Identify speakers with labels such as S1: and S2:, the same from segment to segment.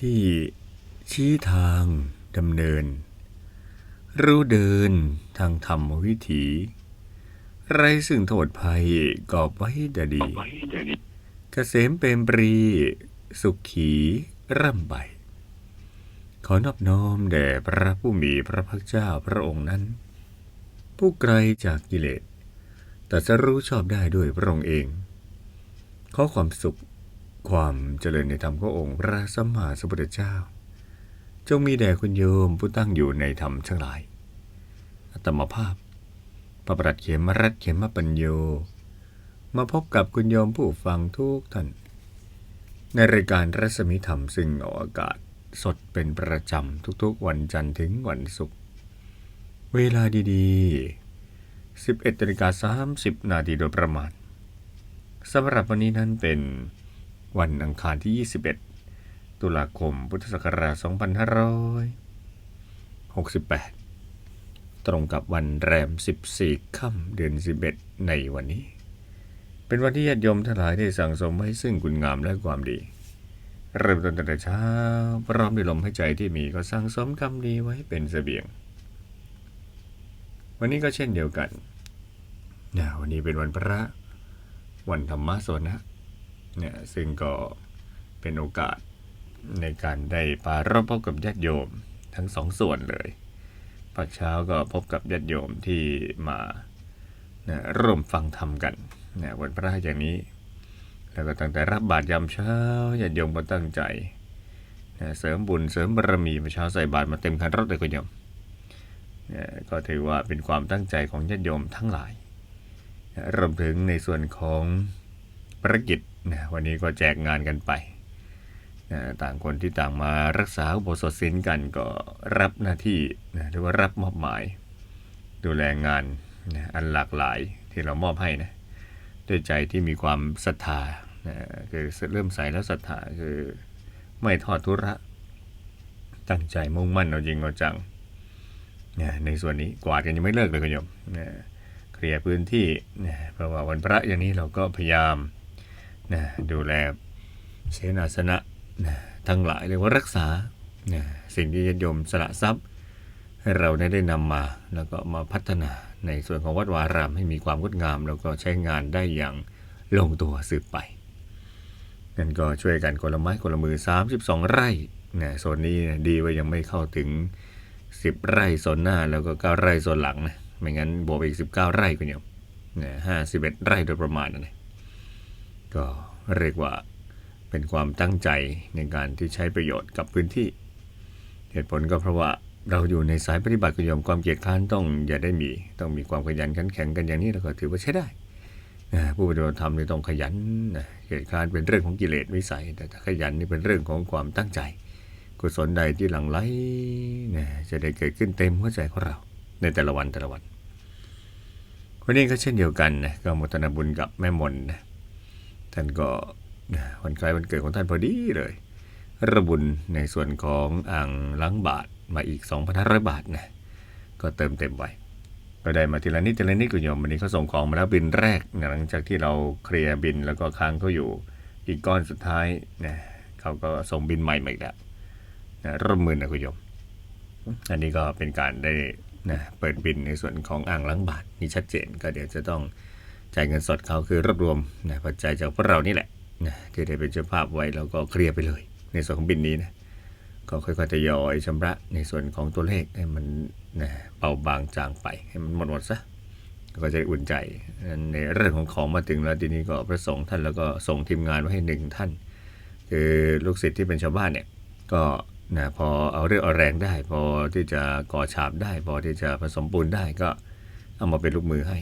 S1: ที่ชี้ทางดำเนิน รู้เดินทางธรรมวิถี ไรซึ่งโทษภัยกอบไว้แต่ดีเกษมเปรมปรี สุขี ร่ำไปขอนอบน้อมแด่พระผู้มีพระภาคเจ้าพระองค์นั้น ผู้ไกลจากกิเลสแต่จะรู้ชอบได้ด้วยพระองค์เอง ขอความสุข ความเจริญในธรรมขององค์พระสัมมาสัมพุทธเจ้า จงมีแด่คุณโยมผู้ตั้งอยู่ในธรรมทั้งหลายอัตมภาพพระประทัดเขมรัตเขมปัญโย มาพบกับคุณโยมผู้ฟังทุกท่าน ในรายการรัศมีธรรมซึ่งออกอากาศสดเป็นประจำทุกๆ วันจันทร์ถึงวันศุกร์เวลาดีๆ 11นาฬิกา30 นาทีโดยประมาณสำหรับวันนี้นั้นเป็น วันอังคารที่ 21 ตุลาคม พุทธศักราช 2568 ตรงกับวันแรม 14 ค่ำเดือน 11 ในวันนี้ เป็นวันที่ญาติโยมทั้งหลายได้สั่งสมไว้ซึ่งคุณงามและความดี เริ่มต้นแต่เช้าพร้อมด้วยลมหายใจที่มีก็สั่งสมกรรมดีไว้เป็นเสบียง วันนี้ก็เช่นเดียวกันนะวันนี้เป็นวันพระ วันธรรมะสวนะ เนี่ยซึ่งก็เป็นโอกาสในการได้ปารบพบกับญาติโยมทั้งสองส่วนเลยพอเช้าก็พบกับญาติโยมที่มานะร่วมฟังธรรมกันนะวันพระอย่างนี้ แล้วก็ตั้งแต่รับบาตรยามเช้าญาติโยมก็ตั้งใจนะเสริมบุญเสริมบารมีมาเช้าใส่บาตรมาเต็มคันรถเลยคุณโยมนะก็ถือว่าเป็นความตั้งใจของญาติโยมทั้งหลายนะรวมถึงในส่วนของภารกิจ นะวันนี้ก็แจกงานกันไปนะต่างคนที่ต่างมารักษาอุโบสถศีลกันก็รับหน้าที่นะหรือว่ารับมอบหมาย ดูแลงานนะอันหลากหลายที่เรามอบให้นะด้วยใจที่มีความศรัทธานะคือเริ่มใส่แล้วศรัทธาคือไม่ทอดทุระ ตั้งใจมุ่งมั่นเอาจริงเอาจังนะในส่วนนี้กวาดกันยังไม่เลิกเลยคุณโยมนะเคลียร์พื้นที่นะเพราะว่าวันพระอย่างนี้เราก็พยายาม นะดูแลเสนาสนะนะทั้งหลายเรียกว่ารักษานะสิ่งที่ญาติโยมสละทรัพย์ ให้เราได้ได้นำมาแล้วก็มาพัฒนาในส่วนของวัดวารามให้มีความงดงาม แล้วก็ใช้งานได้อย่างลงตัวสืบไปนั่นก็ช่วยกันคนละไม้คนละมือ 32 ไร่นะโซนนี้ดีว่ายังไม่เข้าถึง 10 ไร่โซนหน้าแล้วก็ 9 ไร่โซนหลังนะไม่งั้นบวกอีก 19 ไร่ก็เนี่ยนะ51ไร่โดยประมาณนะนะ ก็เรียกว่าเป็นความตั้งใจในการที่ใช้ประโยชน์กับพื้นที่ เหตุผลก็เพราะว่าเราอยู่ในสายปฏิบัติกุยมความเกียจค้านต้องอย่าได้มี ต้องมีความขยันขันแข็งกันอย่างนี้เราก็ถือว่าใช้ได้นะผู้ปฏิบัติธรรมนี่ต้องขยันนะเกียจค้านเป็นเรื่องของกิเลสวิสัย แต่ถ้าขยันนี่เป็นเรื่องของความตั้งใจ กุศลใดที่หลั่งไหลนะจะได้เกิดขึ้นเต็มหัวใจของเรา ในแต่ละวันแต่ละวันวันนี้ก็เช่นเดียวกันนะก็มทนาบุญกับแม่มนนะ ท่านก็วันคล้ายวันเกิดของท่านพอดีเลย ระบุญในส่วนของอ่างล้างบาทมาอีก 2,500 บาทนะก็เติมเต็มไว้ก็ได้มาทีละนิดทีละนิดกุณโยมวันนี้เขาส่งของมาแล้วบินแรกหลังจากที่เราเคลียร์บินแล้วก็ค้างเขาอยู่อีกก้อนสุดท้ายนะเขาก็ส่งบินใหม่มาอีกแล้วนะร่วมมือนะคุณโยม อันนี้ก็เป็นการได้นะเปิดบินในส่วนของอ่างล้างบาทนี่ชัดเจนก็เดี๋ยวจะต้อง จ่ายเงินสดเขาคือรวบรวมนะปัจจัยจากพวกเรานี่แหละนะที่ได้เป็นเจ้าภาพไว้แล้วก็เคลียร์ไปเลย ในส่วนของบินนี้นะก็ค่อยๆทยอยชำระในส่วนของตัวเลขให้มันนะเบาบางจางไปให้มันหมดหมดซะก็จะอุ่นใจในเรื่องของของมาถึงแล้วทีนี้ก็ประสงค์ท่านแล้วก็ส่งทีมงานไว้ให้หนึ่งท่าน คือลูกศิษย์ที่เป็นชาวบ้านเนี่ยก็นะพอเอาเรื่องเอาแรงได้ พอที่จะก่อฉาบได้ พอที่จะผสมปูนได้ก็เอามาเป็นลูกมือให้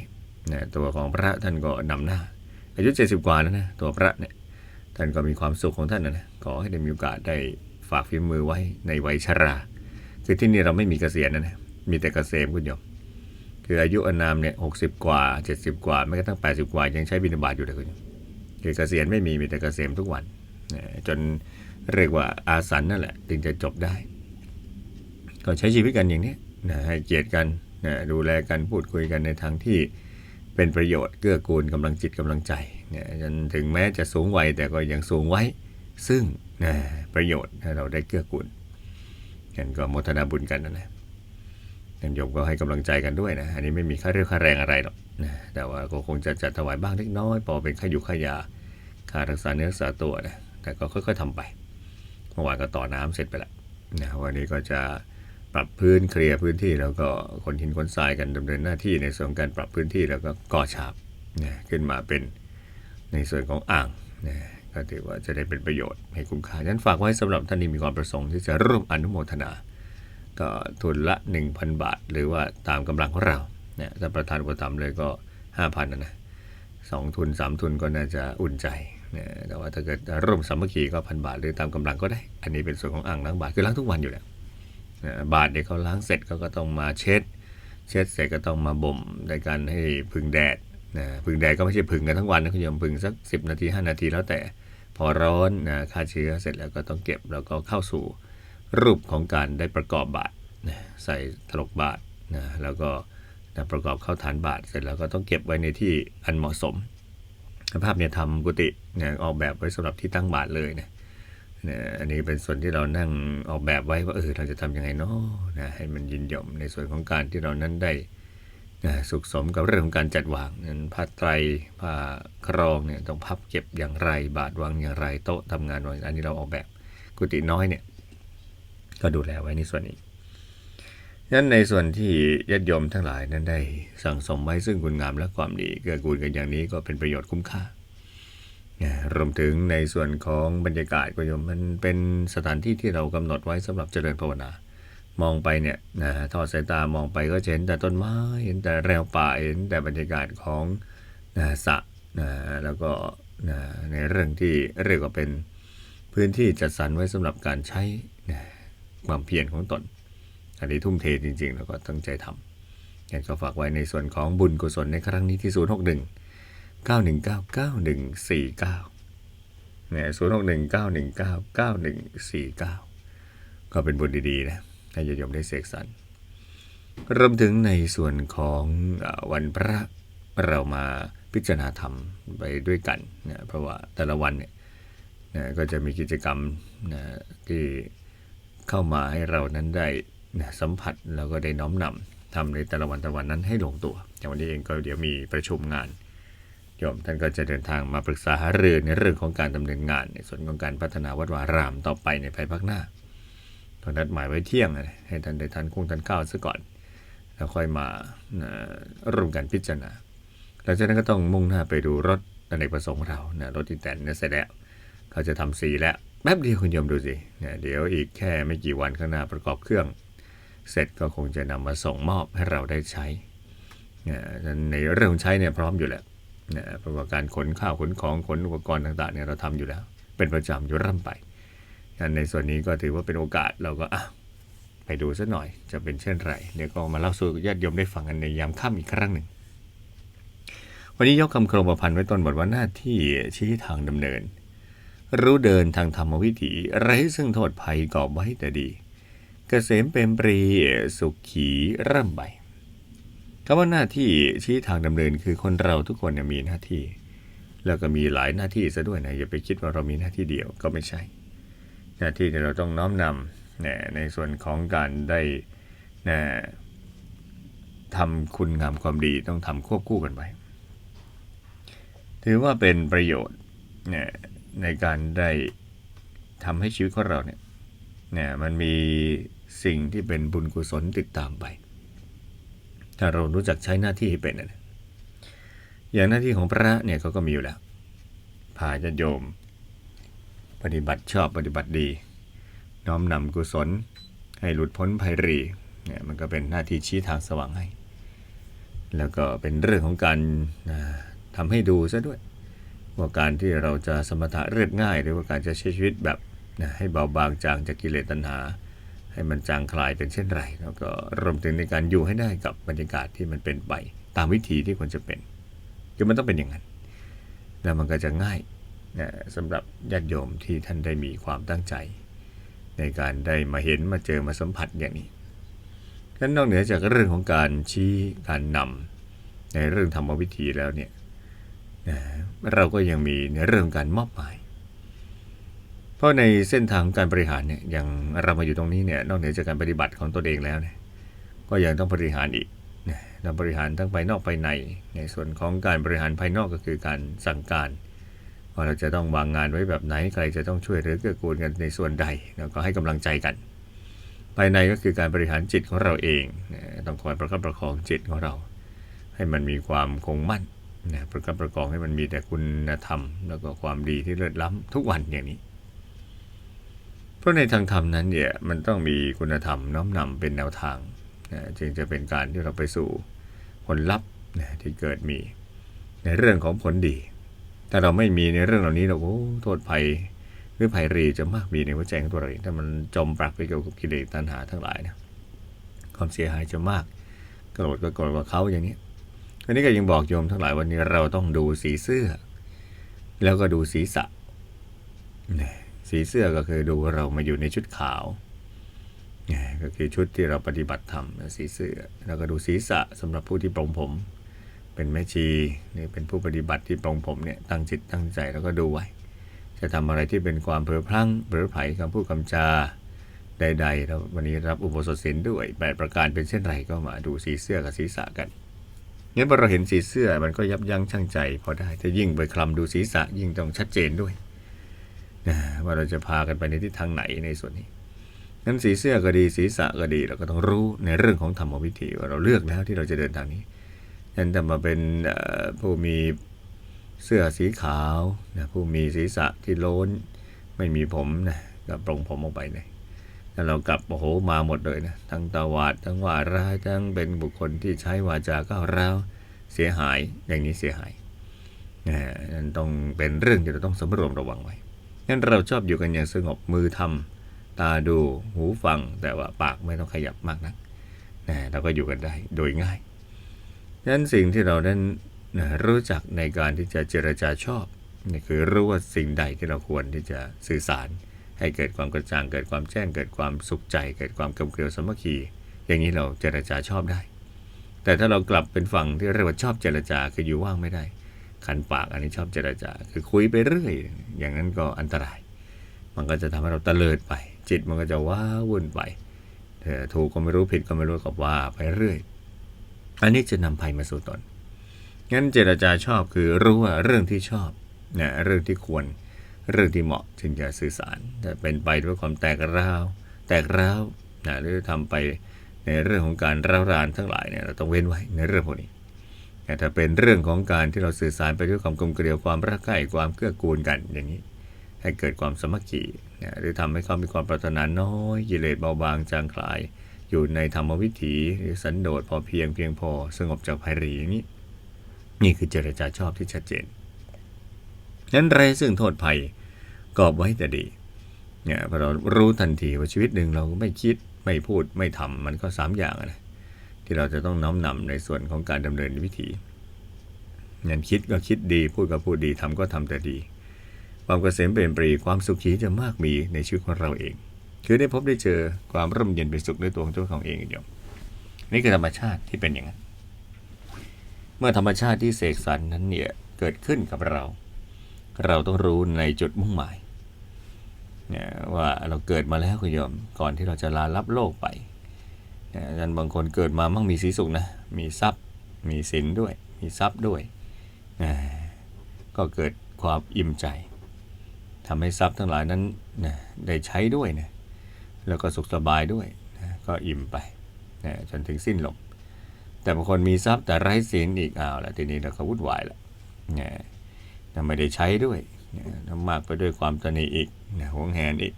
S1: นะตัวของพระท่านก็นำหน้า อายุ 70 กว่าแล้วนะตัวพระเนี่ยท่านก็มีความสุขของท่านนะนะขอให้ได้มีโอกาสได้ฝากฝีมือไว้ในวัยชรา คือที่นี่เราไม่มีเกษียณนะนะมีแต่เกษมคุณโยมคืออายุอนามเนี่ยหกสิบกว่าเจ็ดสิบกว่าแม้กระทั่งแปดสิบกว่า ยังใช้บิณฑบาตอยู่เลยคุณโยมคือเกษียณไม่มีมีแต่เกษมทุกวันจนเรียกว่าอาสันนั่นแหละถึงจะจบได้ ก็ใช้ชีวิตกันอย่างนี้นะให้เกียรติกันนะดูแลกันพูดคุยกันในทางที่ เป็นประโยชน์เกื้อกูลกำลังจิตกำลังใจเนี่ยจนถึงแม้จะสูงวัยแต่ก็ยังสูงไว้ ซึ่งนะประโยชน์เราได้เกื้อกูลกันก็โมทนาบุญกันนะนะท่านโยมก็ให้กำลังใจกันด้วยนะ อันนี้ไม่มีค่าเรียกค่าแรงอะไรหรอกนะแต่ว่าก็คงจะจัดถวายบ้างเล็กน้อยพอเป็นค่าอยู่ค่ายาค่ารักษาเนื้อรักษาตัวนะแต่ก็ค่อยๆทำไปเมื่อวานก็ต่อน้ำเสร็จไปแล้วนะวันนี้ก็จะ ปรับพื้นเคลียร์พื้นที่แล้วก็ขนหินขนทรายกันดำเนินหน้าที่ในส่วนการปรับพื้นที่แล้วก็ก่อฉาบนะขึ้นมาเป็นในส่วนของอ่างนะก็ถือว่าจะได้เป็นประโยชน์ให้คุ้มค่านั้นฝากไว้สำหรับท่านที่มีความประสงค์ที่จะร่วมอนุโมทนา ก็ทุนละ 1,000 บาท หรือว่าตามกำลังของเราเนี่ยถ้าประธานอุปถัมภ์เลยก็ 5,000นะนะสองทุนสามทุนก็น่าจะอุ่นใจเนี่ยแต่ว่าถ้าเกิดร่วมสามัคคีก็พันบาทหรือตามกำลังก็ได้ อันนี้เป็นส่วนของอ่างล้างบาทคือล้างทุกวันอยู่แล้วนะ บาทเดี๋ยเขาล้างเสร็จเขาก็ต้องมาเช็ด เช็ดเสร็จก็ต้องมาบ่มในการให้พึ่งแดดนะพึ่งแดดก็ไม่ใช่พึ่งกันทั้งวันนะคุณโยมพึ่งสัก 10 นาที 5 นาทีแล้วแต่ พอร้อนนะฆ่าเชื้อเสร็จแล้วก็ต้องเก็บแล้วก็เข้าสู่รูปของการได้ประกอบบาทนะใส่ถลกบาทนะแล้วก็นะประกอบเข้าฐานบาทเสร็จแล้วก็ต้องเก็บไว้ในที่อันเหมาะสมภาพเนี่ยทำกุฏิเนี่ยออกแบบไว้สำหรับที่ตั้งบาทเลยนะ นี่ยอันนี้เป็นส่วนที่เรานั่งออกแบบไว้ว่าเออเราจะทำยังไงเนาะนะให้มันยินยอมในส่วนของการที่เรานั้นได้นะสุขสมกับเรื่องของการจัดวางนั้นผ้าไตรผ้าครองเนี่ยต้องพับเก็บอย่างไร บาทวางอย่างไรโต๊ะทำงานวางอันนี้เราออกแบบกุฏิน้อยเนี่ย ก็ดูแลไว้ในส่วนนี้นั้นในส่วนที่ญาติโยมทั้งหลายนั้นได้สั่งสมไว้ซึ่งคุณงามและความดีเกื้อกูลกันอย่างนี้ก็เป็นประโยชน์คุ้มค่า รวมถึงในส่วนของบรรยากาศก็ยมมันเป็นสถานที่ที่เรากำหนดไว้สำหรับเจริญภาวนามองไปเนี่ยนะทอดสายตามองไปก็เห็นแต่ต้นไม้เห็นแต่แนวป่าเห็นแต่บรรยากาศของนะสระนะแล้วก็นะในเรื่องที่เรียกว่าเป็นพื้นที่จัดสรรไว้สำหรับการใช้นะความเพียรของตน อันนี้ทุ่มเทจริง ๆ แล้วก็ตั้งใจทำงั้นก็ฝากไว้ในส่วนของบุญกุศลในครั้งนี้ที่ 061 919 9149เนี่ย061 919 9149 ก็เป็นบุญดีๆนะให้ญาติโยมได้เสกสรรรวมถึงในส่วนของวันพระเรามาพิจารณาธรรมไปด้วยกันนะเพราะว่าแต่ละวันเนี่ยนะก็จะมีกิจกรรมนะที่เข้ามาให้เรานั้นได้นะสัมผัสแล้วก็ได้น้อมนำทำในแต่ละวันแต่ละวันนั้นให้ลงตัวอย่างวันนี้เองก็เดี๋ยวมีประชุมงาน โยมท่านก็จะเดินทางมาปรึกษาหารือในเรื่องของการดำเนินงาน ในส่วนของการพัฒนาวัดวารามต่อไปในภายภาคหน้าตอนนัดหมายไว้เที่ยงนะให้ท่านได้ทานคงทานข้าวซะก่อน แล้วค่อยมาร่วมกันพิจารณาหลังจากนั้นก็ต้องมุ่งหน้าไปดูรถอเนกประสงค์เรานะรถที่แต่นเนี่ยเสร็จแล้วเขาจะทำสีแล้วแป๊บเดียวคุณโยมดูสิเนี่ยเดี๋ยวอีกแค่ไม่กี่วันข้างหน้าประกอบเครื่อง เสร็จก็คงจะนำมาส่งมอบให้เราได้ใช้ในเรื่องของใช้เนี่ยพร้อมอยู่แล้ว นะเพราะว่าการขนข้าวขนของขนอุปกรณ์ต่างๆเนี่ยเราทำอยู่แล้ว เป็นประจำอยู่ร่ำไปงั้นในส่วนนี้ก็ถือว่าเป็นโอกาสเราก็อะไปดูสักหน่อยจะเป็นเช่นไรเดี๋ยวก็มาเล่าสู่ญาติโยมได้ฟังกันในยามค่ำอีกครั้งหนึ่ง วันนี้ยกคำโครงประพันธ์ไว้ต้นบทว่าหน้าที่ชี้ทางดำเนิน รู้เดินทางธรรมวิถีไร้ซึ่งโทษภัยก่อไว้แต่ดีเกษมเป็นปรีสุขีร่ำไป คำว่าหน้าที่ชี้ทางดำเนินคือคนเราทุกคนเนี่ยมีหน้าที่ แล้วก็มีหลายหน้าที่ซะด้วยนะอย่าไปคิดว่าเรามีหน้าที่เดียวก็ไม่ใช่ หน้าที่ที่เราต้องน้อมนำเนี่ยในส่วนของการได้นะทำคุณงามความดีต้องทำควบคู่กันไปถือว่าเป็นประโยชน์นี่ยในการได้ทำให้ชีวิตของเราเนี่ยเนี่ยมันมีสิ่งที่เป็นบุญกุศลติดตามไป ถ้าเรารู้จักใช้หน้าที่ให้เป็นนะอย่างหน้าที่ของพระเนี่ยเขาก็มีอยู่แล้ว พาญาติโยม ปฏิบัติชอบปฏิบัติดี น้อมนำกุศล ให้หลุดพ้นภัยรีเนี่ยมันก็เป็นหน้าที่ชี้ทางสว่างให้ แล้วก็เป็นเรื่องของการทำให้ดูซะด้วย ว่าการที่เราจะสมถะเรียบง่าย หรือว่าการจะใช้ชีวิตแบบให้เบาบางจางจากกิเลสตัณหา ให้มันจางคลายเป็นเช่นไร แล้วก็รวมถึงในการอยู่ให้ได้กับบรรยากาศที่มันเป็นไปตามวิธีที่ควรจะเป็นคือมันต้องเป็นอย่างนั้น แล้วมันก็จะง่ายนะสำหรับญาติโยมที่ท่านได้มีความตั้งใจ ในการได้มาเห็นมาเจอมาสัมผัสอย่างนี้ดังนั้นนอกเหนือจากเรื่องของการชี้การนำในเรื่องธรรมวิธีแล้วเนี่ยนะเราก็ยังมีในเรื่องการมอบหมาย เพราะในเส้นทางการบริหารเนี่ยอย่างเรามาอยู่ตรงนี้เนี่ยนอกเหนือจากการปฏิบัติของตัวเองแล้วเนี่ยก็ยังต้องบริหารอีกเราบริหารทั้งภายนอกภายใน ในส่วนของการบริหารภายนอกก็คือการสั่งการว่าเราจะต้องวางงานไว้แบบไหนใครจะต้องช่วยหลือเกื้อกูลกันในส่วนใดแล้วก็ให้กำลังใจกัน ภายในก็คือการบริหารจิตของเราเองต้องคอยประคับประคองจิตของเรา ให้มันมีความคงมั่นประคับประคองให้มันมีแต่คุณธรรม แล้วก็ความดีที่เลิศล้ำทุกวันอย่างนี้ ราะในทางธรรมนั้นเนี่ยมันต้องมีคุณธรรมน้อมนำเป็นแนวทางนะจึงจะเป็นการที่เราไปสู่ผลลัพธ์นะที่เกิดมีในเรื่องของผลดีถ้าเราไม่มีในเรื่องเหล่านี้เราโอ้โทษภัยหรือภัยรีจะมากมีในหัวใจของตัวเราเองถ้ามันจมปลักไปเกี่ยวกับกิเลสตัณหาทั้งหลายนะความเสียหายจะมากโกรธก็โกรธกว่าเขาอย่างนี้อันนี้ก็ยังบอกโยมทั้งหลายวันนี้เราต้องดูสีเสื้อ แล้วก็ดูศีรษะนะ สีเสื้อก็คือดูเรามาอยู่ในชุดขาวนะก็คือชุดที่เราปฏิบัติธรรมสีเสื้อ แล้วก็ดูศีรษะสำหรับผู้ที่ปรงผม เป็นแม่ชีนี่เป็นผู้ปฏิบัติที่ปรงผมเนี่ยตั้งจิตตั้งใจแล้วก็ดูไว้ จะทำอะไรที่เป็นความเผลอพลั้งเผลอไผคำพูดคำจาใดๆแล้ววันนี้รับอุโบสถศีลด้วยแปดประการเป็นเช่นไรก็มาดูสีเสื้อกับศีรษะกันงั้นพอเราเห็นสีเสื้อมันก็ยับยั้งชั่งใจพอได้ถ้ายิ่งไปคลำดูศีรษะยิ่งต้องชัดเจนด้วย นะว่าเราจะพากันไปในทิศทางไหนในส่วนนี้นั้นสีเสื้อก็ดีศีระก็ดีเราก็ต้องรู้ในเรื่องของธรรมวิธีว่าเราเลือกแล้วที่เราจะเดินทางนี้ยันแต่มาเป็นผู้มีเสื้อสีขาวนะผู้มีศีรษะที่โล้นไม่มีผมนะก็ปรงผมออกไปเลยแล้วเรากลับโอ้โหมาหมดเลยนะทั้งตวาดทั้งว่าร้ายทั้งเป็นบุคคลที่ใช้วาจาก้าวร้าวเสียหายอย่างนี้เสียหายนะนั่นต้องเป็นเรื่องที่เราต้องสำรวมระวังไว้ งั้นเราชอบอยู่กันอย่างสงบมือทำตาดูหูฟัง แต่ว่าปากไม่ต้องขยับมากนักนะเราก็อยู่กันได้โดยง่ายฉะนั้นสิ่งที่เรานั้นนะรู้จักในการที่จะเจรจาชอบนี่คือรู้ว่าสิ่งใดที่เราควรที่จะสื่อสาร ให้เกิดความกระจ่างเกิดความแจ้งเกิดความสุขใจ เกิดความกลมเกลียวสามัคคี อย่างนี้เราเจรจาชอบได้ แต่ถ้าเรากลับเป็นฝั่งที่เรียกว่าชอบเจรจาคืออยู่ว่างไม่ได้ คันปากอันนี้ชอบเจรจา คือคุยไปเรื่อย อย่างนั้นก็อันตราย มันก็จะทำให้เราตะเลิดไป จิตมันก็จะว้าวุ่นไปเถูกก็ไม่รู้ผิดก็ไม่รู้ก็ว่าไปเรื่อย อันนี้จะนำภัยมาสู่ตน งั้นเจรจาชอบคือรู้ว่าเรื่องที่ชอบนะเรื่องที่ควรเรื่องที่เหมาะจึงจะสื่อสารแต่เป็นไปด้วยความแตกร้าว แตกร้าวนะหรือทำไปในเรื่องของการร้าวรานทั้งหลายเนี่ยเราต้องเว้นไว้ในเรื่องพวกนี้ ถ้าเป็นเรื่องของการที่เราสื่อสารไปด้วยความกลมเกลียวความรักใคร่ความเกื้อกูลกันอย่างนี้ ให้เกิดความสมัคคีนะหรือทำให้เขามีความปรารถนาน้อยกิเลสเบาบางจางคลาย อยู่ในธรรมวิถีหรือสันโดษพอเพียงเพียงพอสงบจากภัยรีอย่างนี้ นี่คือเจรจาชอบที่ชัดเจนนั้นไรซึ่งโทษภัยกอบไว้แต่ดีเนี่ยพอเรารู้ทันทีว่าชีวิตหนึ่งเราไม่คิดไม่พูดไม่ทำมันก็สามอย่างนะ ที่เราจะต้องน้อมนำในส่วนของการดำเนินวิถีงั้นคิดก็คิดดีพูดก็พูดดีทำก็ทำแต่ดี ความเกษมเป็นปรีความสุขีจะมากมีในชีวิตของเราเอง คือได้พบได้เจอความร่มเย็นเป็นสุขด้วยตัวของตัวของเองโยมนี่คือธรรมชาติที่เป็นอย่างนั้น เมื่อธรรมชาติที่เสกสรรนั้นเนี่ยเกิดขึ้นกับเรา เราต้องรู้ในจุดมุ่งหมายเนี่ยว่าเราเกิดมาแล้วคุณโยมก่อนที่เราจะลาลับโลกไป เนี่ยท่านบางคนเกิดมามั่งมีสีสุขนะ มีทรัพย์ มีสินด้วย มีทรัพย์ด้วย ก็เกิดความอิ่มใจทำให้ทรัพย์ทั้งหลายนั้นนะได้ใช้ด้วยนะ แล้วก็สุขสบายด้วยนะก็อิ่มไปนะจนถึงสิ้นลม แต่บางคนมีทรัพย์แต่ไร้ศีลอีกอ้าวแล้วทีนี้เราก็วุ่นวายแล้วเนี่ยแต่ไม่ได้ใช้ด้วยนี่ยแล้วมากไปด้วยความตนีอีกนะหวงแหนอีก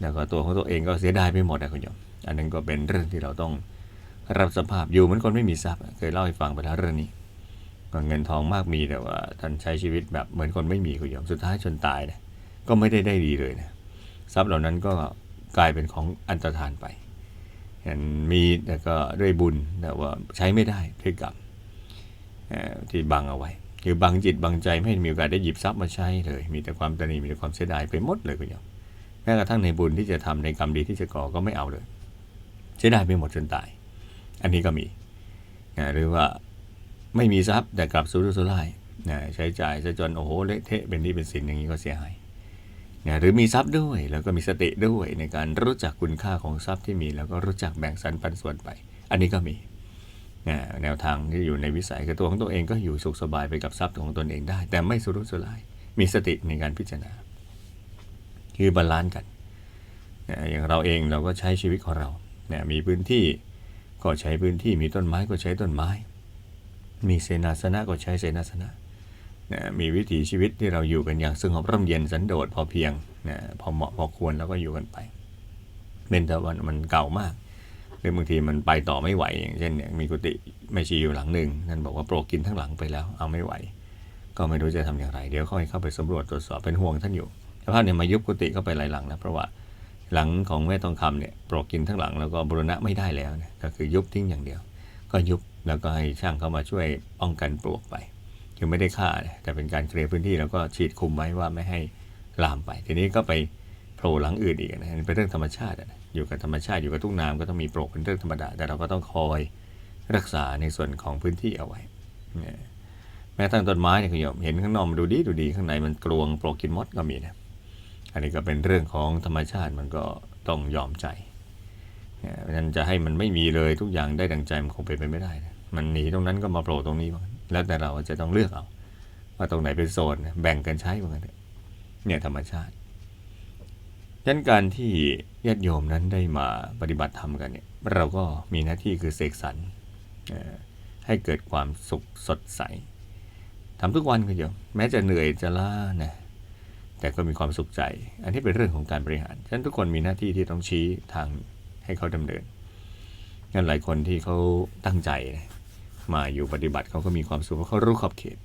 S1: แล้วก็ตัวของตัวเองก็เสียดายไปหมดนะคุณโยม อันนั้นก็เป็นเรื่องที่เราต้องรับสภาพอยู่เหมือนคนไม่มีทรัพย์เคยเล่าให้ฟังไปแล้วเรื่องนี้ก็เงินทองมากมีแต่ว่าท่านใช้ชีวิตแบบเหมือนคนไม่มีคุณโยมสุดท้ายจนตายนะก็ไม่ได้ได้ดีเลยนะทรัพย์เหล่านั้นก็กลายเป็นของอันตรธานไปเห็นมีแต่ก็ด้วยบุญแต่ว่าใช้ไม่ได้ด้วยกรรมที่บังเอาไว้คือบังจิตบังใจไม่ให้มีโอกาสได้หยิบทรัพย์มาใช้เลย มีแต่ความตนีมีแต่ความเสียดายไปหมดเลยคุณโยมแม้กระทั่งในบุญที่จะทำในกรรมดีที่จะก่อก็ไม่เอาเลย เสียดายไปหมดจนตาย อันนี้ก็มีนะหรือว่าไม่มีทรัพย์แต่กลับสุรุ่ยสุร่ายนะใช้จ่ายซะจนโอ้โหเละเทะเป็นนี้เป็นสินอย่างนี้ก็เสียหายนะหรือมีทรัพย์ด้วยแล้วก็มีสติด้วยในการรู้จักคุณค่าของทรัพย์ที่มี แล้วก็รู้จักแบ่งสรรปันส่วนไป อันนี้ก็มีนะแนวทางที่อยู่ในวิสัยคือตัวของตัวเองก็อยู่สุขสบายไปกับทรัพย์ของตนเองได้ แต่ไม่สุรุ่ยสุร่ายมีสติในการพิจารณา คือบาลานซ์กันนะอย่างเราเองเราก็ใช้ชีวิตของเรา นะมีพื้นที่ก็ใช้พื้นที่มีต้นไม้ก็ใช้ต้นไม้ มีเสนาสนะก็ใช้เสนาสนะนะมีวิถีชีวิตที่เราอยู่กันอย่างสงบร่มเย็นสันโดษพอเพียงนะพอเหมาะพอควรแล้วก็อยู่กันไปเป็นแต่วันมันเก่ามากหรือบางทีมันไปต่อไม่ไหว อย่างเช่นเนี่ยมีกุฏิไม่ชีอยู่หลังหนึ่งนั่นบอกว่าโปรกินทั้งหลังไปแล้ว เอาไม่ไหว ก็ไม่รู้จะทำอย่างไร เดี๋ยวค่อยเข้าไปสำรวจตรวจสอบเป็นห่วงท่านอยู่แต่ภาพเนี่ยมายุบกุฏิเข้าไปหลายหลังนะเพราะว่า หลังของแม่ทองคำเนี่ยโปรกินทั้งหลังแล้วก็บรณะไม่ได้แล้วนะก็คือยุบทิ้งอย่างเดียว ก็ยุบแล้วก็ให้ช่างเข้ามาช่วยป้องกันปลวกไปคือไม่ได้ฆ่านะแต่เป็นการเคลียร์พื้นที่แล้วก็ฉีดคุมไว้ว่าไม่ให้ลามไป ทีนี้ก็ไปโผล่หลังอื่นอีกนะเป็นเรื่องธรรมชาตินะอยู่กับธรรมชาติอยู่กับทุ่งนาก็ต้องมีปลวกเป็นเรื่องธรรมดาแต่เราก็ต้องคอยรักษาในส่วนของพื้นที่เอาไว้นะแม้ทั้งต้นไม้เนี่ยคุณโยมเห็นข้างนอกมันดูดีดูดีข้างในมันกลวงปลวกกินมดก็มีนะ อันนี้ก็เป็นเรื่องของธรรมชาติมันก็ต้องยอมใจนะเพราะฉะนั้นจะให้มันไม่มีเลยทุกอย่างได้ดังใจมันคงเป็นไปไม่ได้นะมันหนีตรงนั้นก็มาโผล่ตรงนี้บ้างแล้วแต่เราจะต้องเลือกเอา ว่าตรงไหนเป็นโซนแบ่งกันใช้เหมือนกันเนี่ยธรรมชาติฉะนั้นการที่ญาติโยมนั้นได้มาปฏิบัติธรรมกันเนี่ยเราก็มีหน้าที่คือเสกสรรให้เกิดความสุขสดใสทำทุกวันก็โยมแม้จะเหนื่อยจะล้านะ แต่ก็มีความสุขใจ อันนี้เป็นเรื่องของการบริหาร ฉะนั้นทุกคนมีหน้าที่ที่ต้องชี้ทางให้เขาดำเนินงั้นหลายคนที่เขาตั้งใจมาอยู่ปฏิบัติเขาก็มีความสุขเพราะเขารู้ขอบเขต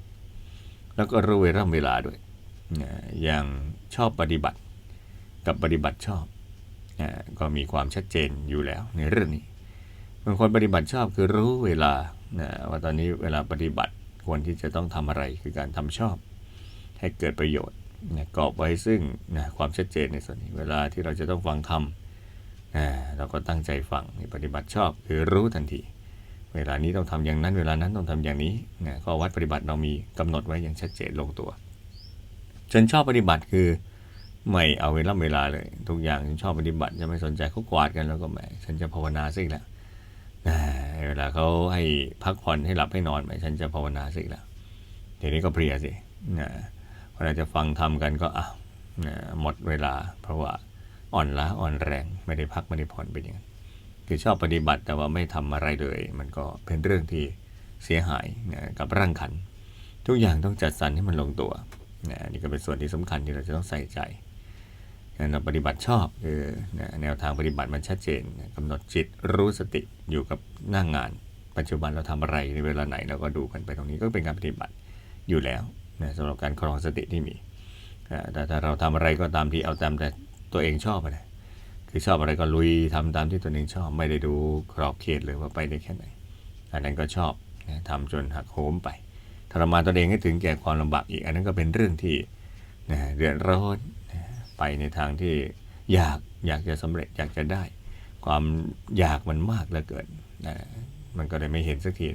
S1: แล้วก็รู้เวลาเวลาด้วย อย่างชอบปฏิบัติกับปฏิบัติชอบก็มีความชัดเจนอยู่แล้วในเรื่องนี้บางคนปฏิบัติชอบคือรู้เวลาว่าตอนนี้เวลาปฏิบัติควรที่จะต้องทำอะไรคือการทำชอบ ให้เกิดประโยชน์ นะกรอบไว้ซึ่งนะความชัดเจนในส่วนนี้เวลาที่เราจะต้องฟังธรรมนะเราก็ตั้งใจฟังปฏิบัติชอบคือรู้ทันที เวลานี้ต้องทำอย่างนั้น เวลานั้นต้องทำอย่างนี้นะข้อวัดปฏิบัติเรามีกำหนดไว้อย่างชัดเจนลงตัวฉันชอบปฏิบัติคือไม่เอาเวลาเวลาเลย ทุกอย่างฉันชอบปฏิบัติจะไม่สนใจเขากวาดกันแล้วก็แหมฉันจะภาวนาสิแล้วนะเวลาเขาให้พักผ่อนให้หลับให้นอนไปฉันจะภาวนาสิแล้วทีนี้ก็เพลียสินะ เวลาจะฟังทำกันก็อะหมดเวลา เพราะว่าอ่อนล้าอ่อนแรงไม่ได้พักไม่ได้ผ่อนเป็นอย่างนั้นคือชอบปฏิบัติแต่ว่าไม่ทำอะไรเลย มันก็เป็นเรื่องที่เสียหายนะกับร่างขัน ทุกอย่างต้องจัดสรรให้มันลงตัวนะนี่ก็เป็นส่วนที่สำคัญที่เราจะต้องใส่ใจงั้นเราปฏิบัติชอบคือนะแนวทางปฏิบัติมันชัดเจนนะกำหนดจิตรู้สติอยู่กับหน้างงาน ปัจจุบันเราทำอะไรในเวลาไหนเราก็ดูกันไปตรงนี้ก็เป็นการปฏิบัติอยู่แล้ว นะสำหรับการครองสติที่มีแต่ถ้าเราทำอะไรก็ตามที่เอาตามแต่ตัวเองชอบอะนะคือชอบอะไรก็ลุยทำตามที่ตัวเองชอบไม่ได้ดูกรอบเขตเลยว่าไปได้แค่ไหน อันนั้นก็ชอบนะทำจนหักโหมไปทรมานตัวเองให้ถึงแก่ความลำบากอีก อันนั้นก็เป็นเรื่องที่นะเดือดร้อนนะไปในทางที่อยากอยากจะสำเร็จอยากจะได้ ความอยากมันมากเหลือเกินนะมันก็เลยไม่เห็นสักที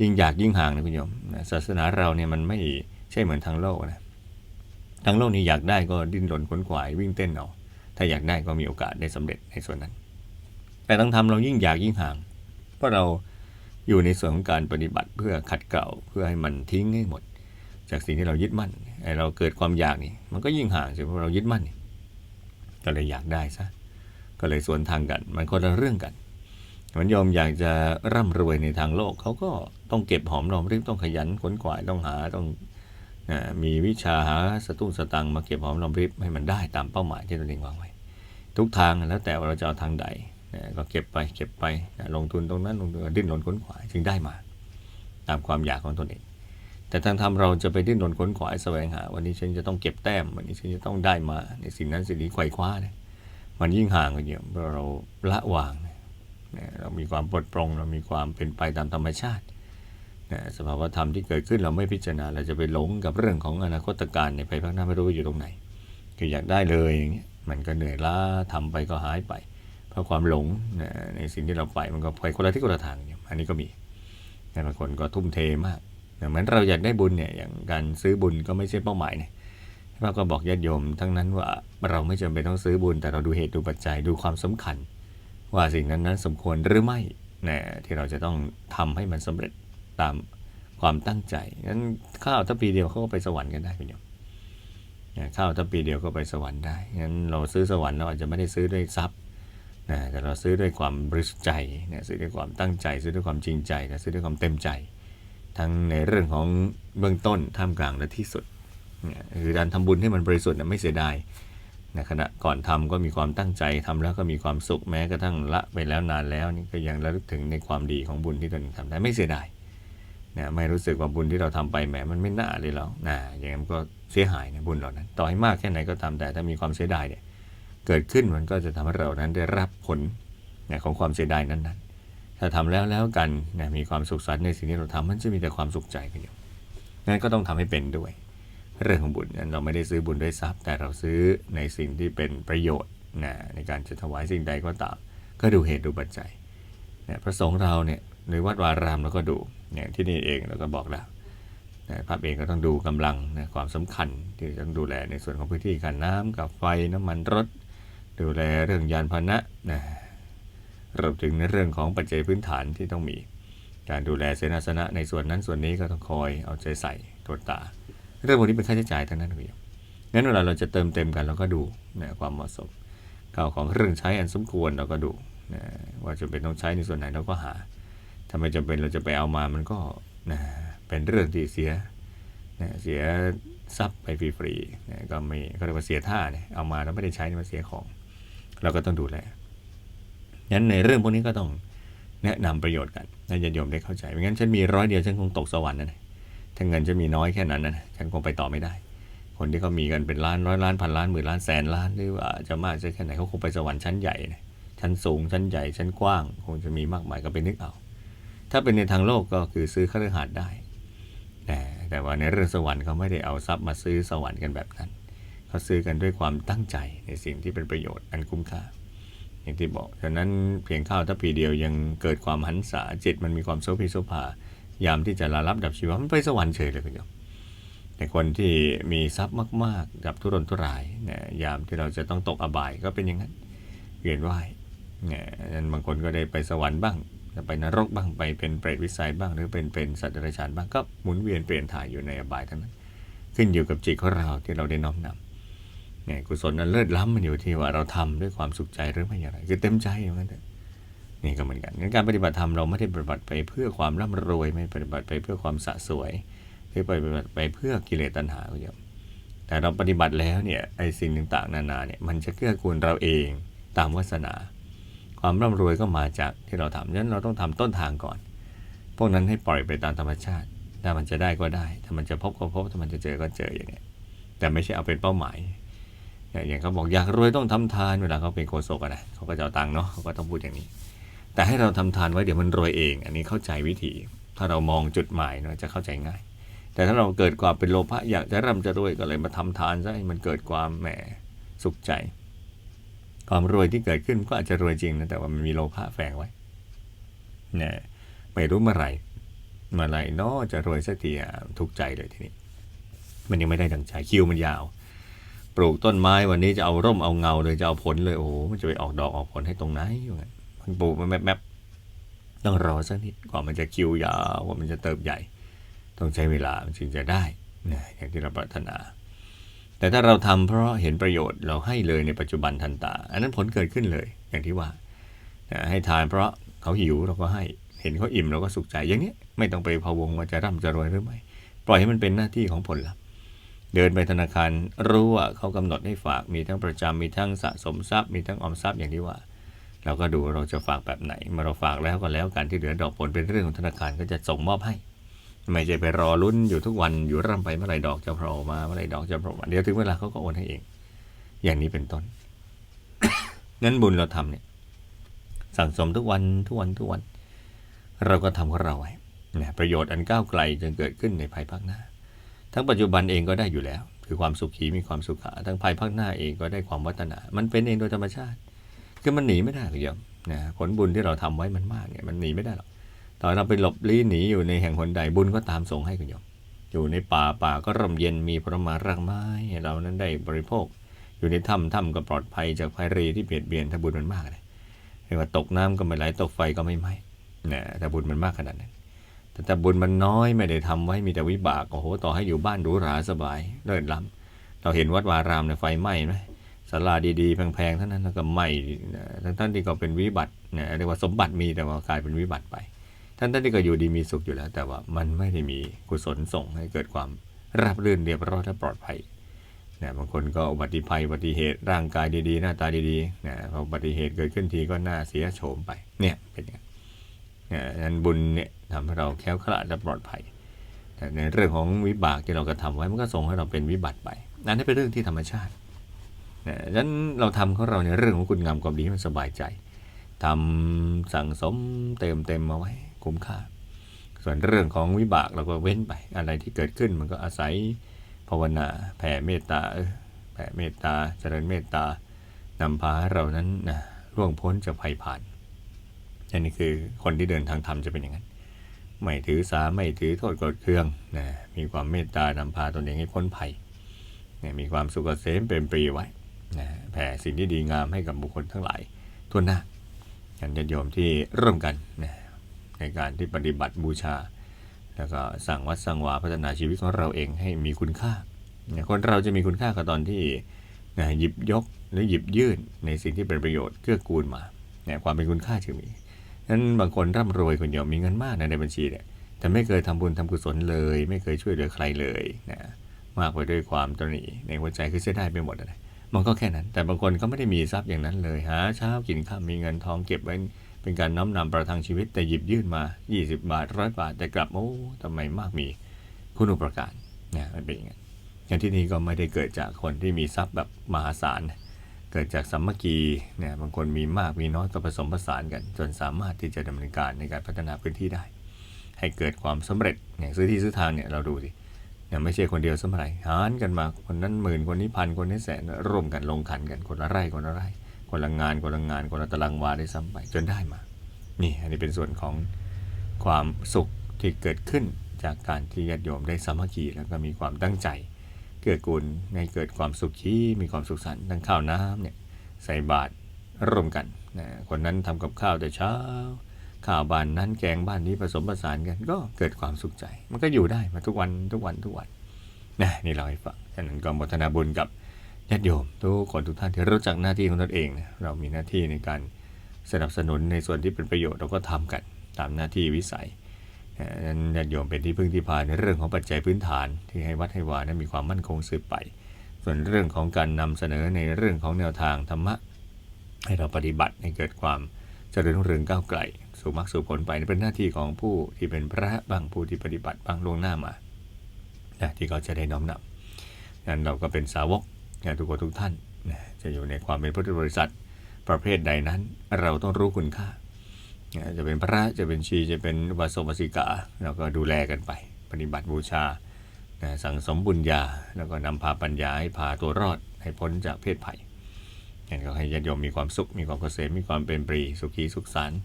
S1: ยิ่งอยากยิ่งห่างนะคุณโยมนะศาสนาเราเนี่ยมันไม่ ใช่เหมือนทางโลกนะทางโลกนี่อยากได้ก็ดิ้นรนขวนขวายวิ่งเต้นเอาถ้าอยากได้ก็มีโอกาสได้สำเร็จในส่วนนั้น แต่ต้องทำเรายิ่งอยากยิ่งห่าง เพราะเราอยู่ในส่วนของการปฏิบัติเพื่อขัดเกลาเพื่อให้มันทิ้งให้หมด จากสิ่งที่เรายึดมั่นไอเราเกิดความอยากนี่ มันก็ยิ่งห่างสิเพราะเรายึดมั่นนี่ก็เลยอยากได้ซะก็เลยสวนทางกัน มันคนละเรื่องกันมือนโยมอยากจะร่ำรวยในทางโลกเขาก็ต้องเก็บหอมรอมริบต้องขยันขนขวายต้องหาต้อง มีวิชาหาสตุ้งสตังมาเก็บหอมรอมริบให้มันได้ตามเป้าหมายที่ตัวเองวางไว้ ทุกทางแล้วแต่เราจะเอาทางใดก็เก็บไปเก็บไปลงทุนตรงนั้นลงทุนดิ้นรนค้นขวายจึงได้มา ตามความอยากของตนเอง แต่ทางธรรมเราจะไปดิ้นรนค้นขวายแสวงหา วันนี้ฉันจะต้องเก็บแต้ม วันนี้ฉันจะต้องได้มาในสิ่งนั้นสิ่งนี้ไขว่คว้าเนี่ยมันยิ่งห่างกันเยอะเพราะเราละวางเรามีความปลดปลงเรามีความเป็นไปตามธรรมชาติ สภาวธรรมที่เกิดขึ้นเราไม่พิจารณาเราจะไปหลงกับเรื่องของอนาคตการในภายภาคหน้าไม่รู้ว่าอยู่ตรงไหนคืออยากได้เลยอย่างเงี้ยมันก็เหนื่อยล้าทำไปก็หายไป เพราะความหลงนะในสิ่งที่เราไปมันก็ไปคนละที่คนละทางเนี่ยอันนี้ก็มีแต่บางคนก็ทุ่มเทมากเหมือนเราอยากได้บุญเนี่ยอย่างการซื้อบุญก็ไม่ใช่เป้าหมายเนี่ยเราก็บอกญาติโยมทั้งนั้นว่าเราไม่จำเป็นต้องซื้อบุญ แต่เราดูเหตุดูปัจจัยดูความสำคัญ ว่าสิ่งนั้นนั้นสมควรหรือไม่นะที่เราจะต้องทำให้มันสำเร็จ ตามความตั้งใจงั้นข้าวถ้าปีเดียวเขาก็ไปสวรรค์กันได้คุณโยมข้าวถ้าปีเดียวก็ไปสวรรค์ได้งั้นเราซื้อสวรรค์เราอาจจะไม่ได้ซื้อด้วยทรัพย์นะแต่เราซื้อด้วยความบริสุทธิ์ใจนะซื้อด้วยความตั้งใจ ซื้อด้วยความจริงใจนะซื้อด้วยความเต็มใจ ทั้งในเรื่องของเบื้องต้นท่ามกลางและที่สุดคือการทำบุญให้มันบริสุทธิ์นะไม่เสียดายนะขณะก่อนทำก็มีความตั้งใจทำแล้วก็มีความสุขแม้กระทั่งละไปแล้วนานแล้วนี่ก็ยังระลึกถึงในความดีของบุญที่ตนทำได้ไม่เสียดาย นะไม่รู้สึกว่าบุญที่เราทำไปแหมมันไม่น่าเลยหรอกนะอย่างนั้นก็เสียหายนะบุญเหล่านั้น ต่อให้มากแค่ไหนก็ตามแต่ถ้ามีความเสียดายเนี่ยเกิดขึ้นมันก็จะทำให้เรานั้นได้รับผลนะของความเสียดายนั้นๆ ถ้าทำแล้วแล้วกันนะมีความสุขสันต์ในสิ่งที่เราทำมันจะมีแต่ความสุขใจกันอยู่นั้นก็ต้องทำให้เป็นด้วย เรื่องของบุญนั้นเราไม่ได้ซื้อบุญด้วยทรัพย์ แต่เราซื้อในสิ่งที่เป็นประโยชน์นะในการจะถวายสิ่งใดก็ตาม ก็ดูเหตุดูปัจจัยนะพระสงฆ์เราเนี่ยหรือวัดวารามเราก็ดู เนี่ยที่นี่เองเราก็บอกแล้วนะพระเองก็ต้องดูกำลังนะความสำคัญที่ต้องดูแลในส่วนของพื้นที่การน้ำกับไฟน้ำมันรถ ดูแลเรื่องยานพาหนะนะรวมถึงในเรื่องของปัจจัยพื้นฐานที่ต้องมี การดูแลเสนาสนะในส่วนนั้นส่วนนี้ก็ต้องคอยเอาใจใส่ตรวจตา เรื่องพวกนี้เป็นค่าใช้จ่ายทั้งนั้นเลยงั้นเวลาเราจะเติมเต็มกันเราก็ดูนะความเหมาะสมข่าวของเรื่องใช้อันสมควรเราก็ดูนะว่าจะเป็นต้องใช้ในส่วนไหนเราก็หา ถ้าไม่จำเป็นเราจะไปเอามามันก็นะเป็นเรื่องที่เสียนะเสียทรัพย์ไปฟรีๆนะก็ไม่ก็เรียกว่าเสียท่าเนี่ยเอามาแล้วไม่ได้ใช้มันเสียของ เราก็ต้องดูแลงั้นในเรื่องพวกนี้ก็ต้องแนะนำประโยชน์กันให้ญาติโยมได้เข้าใจไม่งั้นฉันมีร้อยเดียวฉันคงตกสวรรค์นะถ้าเงินจะมีน้อยแค่นั้นนะฉันคงไปต่อไม่ได้ คนที่เขามีกันเป็นล้านร้อยล้านพันล้านหมื่นล้านแสนล้านหรือว่าจะมากจะแค่ไหนเขาคงไปสวรรค์ชั้นใหญ่นะชั้นสูงชั้นใหญ่ชั้นกว้าง คงจะมีมากมายก็ไปนึกเอา ถ้าเป็นในทางโลกก็คือซื้อคฤหาสน์ได้แต่แต่ว่าในเรื่องสวรรค์เขาไม่ได้เอาทรัพย์มาซื้อสวรรค์กันแบบนั้นเขาซื้อกันด้วยความตั้งใจในสิ่งที่เป็นประโยชน์อันคุ้มค่า อย่างที่บอกฉะนั้นเพียงข้าวถ้าปีเดียวยังเกิดความหันษาจิตมันมีความโสภีโสภายามที่จะลาลับดับชีวะมันไปสวรรค์เฉยเลยคุณโยมแต่คนที่มีทรัพย์มากๆกับทุรนทุรายเนี่ยยามที่เราจะต้องตกอบายก็เป็นอย่างนั้นเวียนว่ายเนี่ยนั้นบางคนก็ได้ไปสวรรค์บ้าง จะไปนรกบ้างไปเป็นเปรตวิสัยบ้าง หรือเป็นเป็นสัตว์เดรัจฉานบ้างก็หมุนเวียนเปลี่ยนถ่ายอยู่ในอบายทั้งนั้น ขึ้นอยู่กับจิตของเราที่เราได้น้อมนำเนี่ยกุศลนั้นเลิศล้ำมันอยู่ที่ว่าเราทำด้วยความสุขใจหรือไม่อย่างไรคือเต็มใจอย่างนั้นเถอะนี่ก็เหมือนกันการปฏิบัติธรรมเราไม่ได้ปฏิบัติไปเพื่อความร่ำรวยไม่ปฏิบัติไปเพื่อความสะสวยหรือปฏิบัติไปเพื่อกิเลสตัณหาคุณโยแต่เราปฏิบัติแล้วเนี่ยไอ้สิ่งต่างๆนานาเนี่ยมันจะเกื้อกูลเราเองตามวาสนา ความร่ำรวยก็มาจากที่เราทำฉะนั้นเราต้องทำต้นทางก่อน พวกนั้นให้ปล่อยไปตามธรรมชาติ ถ้ามันจะได้ก็ได้ ถ้ามันจะพบก็พบ ถ้ามันจะเจอก็เจออย่างเงี้ย แต่ไม่ใช่เอาเป็นเป้าหมาย อย่างเขาบอกอยากรวยต้องทำทาน เวลาเขาเป็นโกศกนะเขาก็จะเอาตังค์เนาะเขาก็ต้องพูดอย่างนี้ แต่ให้เราทำทานไว้เดี๋ยวมันรวยเอง อันนี้เข้าใจวิธี ถ้าเรามองจุดหมายเนาะจะเข้าใจง่าย แต่ถ้าเราเกิดความเป็นโลภะอยากจะร่ำจะรวยก็เลยมาทำทานซะให้มันเกิดความแหมสุขใจ ความรวยที่เกิดขึ้นก็อาจจะรวยจริงนะแต่ว่ามันมีโลภะแฝงไว้เนี่ยไม่รู้เมื่อไหร่เมื่อไหร่เนาะจะรวยสักทีอะทุกใจเลยทีนี้ มันยังไม่ได้ดังใจคิวมันยาว ปลูกต้นไม้วันนี้จะเอาร่มเอาเงาเลยจะเอาผลเลยโอ้โหมันจะไปออกดอกออกผลให้ตรงไหนอยู่ไงมันปลูกมันแมบๆต้องรอสักนิดกว่ามันจะคิวยาวกว่ามันจะเติบใหญ่ ต้องใช้เวลามันจึงจะได้นะอย่างที่เราปรารถนา แต่ถ้าเราทำเพราะเห็นประโยชน์เราให้เลยในปัจจุบันทันตา อันนั้นผลเกิดขึ้นเลยอย่างที่ว่าให้ทานเพราะเขาหิวเราก็ให้เห็นเขาอิ่มเราก็สุขใจอย่างนี้ไม่ต้องไปพะวงว่าจะร่ำจะรวยหรือไม่ปล่อยให้มันเป็นหน้าที่ของผลลัพธ์เดินไปธนาคารรู้ว่าเขากำหนดให้ฝากมีทั้งประจำมีทั้งสะสมทรัพย์มีทั้งออมทรัพย์อย่างที่ว่า เราก็ดูเราจะฝากแบบไหนเมื่อเราฝากแล้วก็แล้วการที่เหลือดอกผลเป็นเรื่องของธนาคารก็จะส่งมอบให้ ไม่ใช่ไปรอลุ้นอยู่ทุกวันอยู่ร่ำไปเมื่อไรดอกจะโผล่มาเมื่อไรดอกจะโผล่มาเดี๋ยวถึงเวลาเขาก็โอนให้เอง อย่างนี้เป็นต้นนั้นบุญเราทำเนี่ย สั่งสมทุกวันทุกวันทุกวัน เราก็ทำของเราไว้นะประโยชน์อันก้าวไกลจะเกิดขึ้นในภายภาคหน้า ทั้งปัจจุบันเองก็ได้อยู่แล้ว คือความสุขีมีความสุขะทั้งภายภาคหน้าเองก็ได้ความวัฒนา มันเป็นเองโดยธรรมชาติคือมันหนีไม่ได้คุณโยมนะผลบุญที่เราทำไว้มันมากเนี่ยมันหนีไม่ได้หรอก ต่อให้เราไปหลบลี้หนีอยู่ในแห่งหนใดบุญก็ตามส่งให้คุณโยม อยู่ในป่าป่าก็ร่มเย็นมีผลไม้รากไม้เรานั้นได้บริโภค อยู่ในถ้ำถ้ำก็ปลอดภัยจากภัยรีที่เบียดเบียนถ้าบุญมันมากเลยเรียกว่าตกน้ำก็ไม่ไหลตกไฟก็ไม่ไหม้นะถ้าบุญมันมากขนาดนั้นแต่ถ้าบุญมันน้อยไม่ได้ทำไว้มีแต่วิบากโอ้โหต่อให้อยู่บ้านหรูหราสบายเลิศล้ำเราเห็นวัดวารามเนี่ยไฟไหม้ไหมศาลาดีๆแพงๆเท่านั้นแล้วก็ไหม้ทั้งท่านที่ก็เป็นวิบัตินะเรียกว่าสมบัติมีแต่ว่ากลายเป็นวิบัติไป ท่านท่านที่ก็อยู่ดีมีสุขอยู่แล้ว แต่ว่ามันไม่ได้มีกุศลส่งให้เกิดความราบรื่นเรียบร้อยและปลอดภัยนะบางคนก็อุบัติภัยอุบัติเหตุร่างกายดีๆ หน้าตาดีๆนะพออุบัติเหตุเกิดขึ้นทีก็หน้าเสียโฉมไปเนี่ยเป็นอย่างนั้นนะนั้นบุญเนี่ยทำให้เราแค้วคลาดและปลอดภัยแต่ในเรื่องของวิบากที่เรากระทำไว้มันก็ส่งให้เราเป็นวิบัติไปนั่นเป็นเรื่องที่ธรรมชาตินะฉะนั้นเราทำของเราในเรื่องของคุณงามความดีให้มันสบายใจทำสั่งสมเติมเต็มมาไว้ คุ้มค่า ส่วนเรื่องของวิบากเราก็เว้นไป อะไรที่เกิดขึ้นมันก็อาศัยภาวนาแผ่เมตตาแผ่เมตตาเจริญเมตตานำพาเรานั้นนะล่วงพ้นจากภัยผ่านอันนี้คือคนที่เดินทางธรรมจะเป็นอย่างนั้น ไม่ถือสาไม่ถือโทษกดเครื่องนะมีความเมตตานำพาตนเองให้พ้นภัยนะมีความสุขเกษมเป็นปรีไว้นะแผ่สิ่งที่ดีงามให้กับบุคคลทั้งหลายทั่วหน้ากันญาติโยมที่ร่วมกันนะ ในการที่ปฏิบัติบูชา แล้วก็สั่งวัดสั่งวาพัฒนาชีวิตของเราเองให้มีคุณค่าคนเราจะมีคุณค่าก็ตอนที่นะหยิบยกหรือหยิบยื่นในสิ่งที่เป็นประโยชน์เกื้อกูลมาเนี่ยความเป็นคุณค่าจึงมีนั้นบางคนร่ำรวยคนเดียวมีเงินมากนะในบัญชีเนี่ยแต่ไม่เคยทำบุญทำกุศลเลย ไม่เคยช่วยเหลือใครเลยนะมากไปด้วยความตระหนี่ในหัวใจคือเสียได้ไปหมดเลยมันก็แค่นั้น แต่บางคนก็ไม่ได้มีทรัพย์อย่างนั้นเลยหาเช้ากินข้ามมีเงินทองเก็บไว้ เป็นการน้อมนำประทังชีวิตแต่หยิบยื่นมา 20 บาทร้อยบาท แต่กลับโอ้ทำไมมากมีคุณอุปการนะมันเป็นอย่างนั้นอย่างที่นี้ก็ไม่ได้เกิดจากคนที่มีทรัพย์แบบมหาศาล เกิดจากสามัคคีเนี่ยบางคนมีมากมีน้อยก็ผสมผสานกัน จนสามารถที่จะดำเนินการในการพัฒนาพื้นที่ได้ ให้เกิดความสำเร็จอย่างซื้อที่ซื้อทางเนี่ยเราดูสิเนี่ยไม่ใช่คนเดียวสมัยหารกันมาคนนั้นหมื่นคนนี้พันคนนี้แสนร่วมกันลงขันกันคนละไร่คนละไร่ คนละงานคนละงานคนละตารางวาได้ซ้ำไปจนได้มา นี่อันนี้เป็นส่วนของความสุขที่เกิดขึ้นจากการที่ญาติโยมได้สามัคคีแล้วก็มีความตั้งใจเกื้อกูลในเกิดความสุขที่มีความสุขสันต์ทั้งข้าวน้ำเนี่ยใส่บาตรร่วมกันนะคนนั้นทำกับข้าวแต่เช้า ข้าวบ้านนั้นแกงบ้านนี้ผสมผสานกัน ก็เกิดความสุขใจ มันก็อยู่ได้มาทุกวันทุกวันทุกวันนะนี่เราให้ฟังฉะนั้นก็มทนาบุญกับ ญาติโยมทุกคนทุกท่านที่รู้จักหน้าที่ของตนเองนะเรามีหน้าที่ในการสนับสนุนในส่วนที่เป็นประโยชน์เราก็ทำกันตามหน้าที่วิสัยนั้นญาติโยมเป็นที่พึ่งที่พาในเรื่องของปัจจัยพื้นฐาน ที่ให้วัดให้วานั้นมีความมั่นคงสืบไป ส่วนเรื่องของการนำเสนอในเรื่องของแนวทางธรรมะให้เราปฏิบัติให้เกิดความเจริญรุ่งเรืองก้าวไกล สู่มรรคสู่ผลไปเป็นหน้าที่ของผู้ที่เป็นพระบางผู้ที่ปฏิบัติบางลวงหน้ามานะที่เขาจะได้น้อมนำนั้นเราก็เป็นสาวก ทุกคนทุกท่านนะจะอยู่ในความเป็นพุทธบริษัทประเภทใดนั้น เราต้องรู้คุณค่า จะเป็นพระจะเป็นชีจะเป็นวาสวาสิกาเราก็ดูแลกันไป ปฏิบัติบูชานะสั่งสมบุญญา แล้วก็นำพาปัญญาให้พาตัวรอดให้พ้นจากเพศภัยนั่นก็ให้ญาติโยมมีความสุขมีความเกษมมีความเป็นปรีสุขีสุขสันต์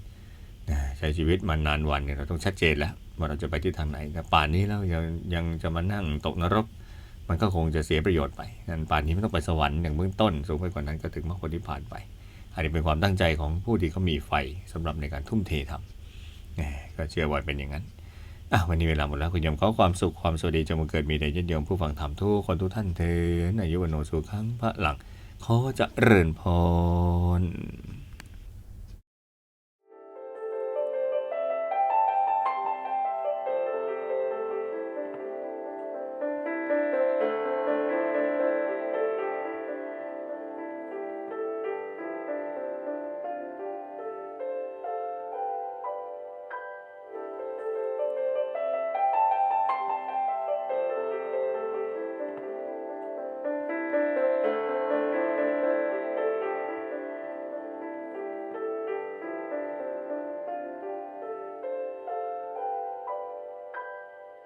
S1: นะใช้ชีวิตมานานวันเนี่ยเราต้องชัดเจนแล้วว่าเราจะไปที่ทางไหนแต่ป่านนี้แล้วยังยังจะมานั่งตกนรก มันก็คงจะเสียประโยชน์ไปงั้นป่านนี้ไม่ต้องไปสวรรค์อย่างเบื้องต้น สูงไปกว่านั้นก็ถึงมรรคผลนิพพานไปอันนี้เป็นความตั้งใจของผู้ที่เขามีไฟสำหรับในการทุ่มเททำแหมก็เชื่อว่าเป็นอย่างนั้นอะวันนี้เวลาหมดแล้วคุณโยมขอความสุขความสวัสดีจงบังเกิดมีแด่ญาติโยมผู้ฟังธรรมทุกคนทุกท่านเถิดอายุวันโนสุขังพระหลังขอจะเริญพร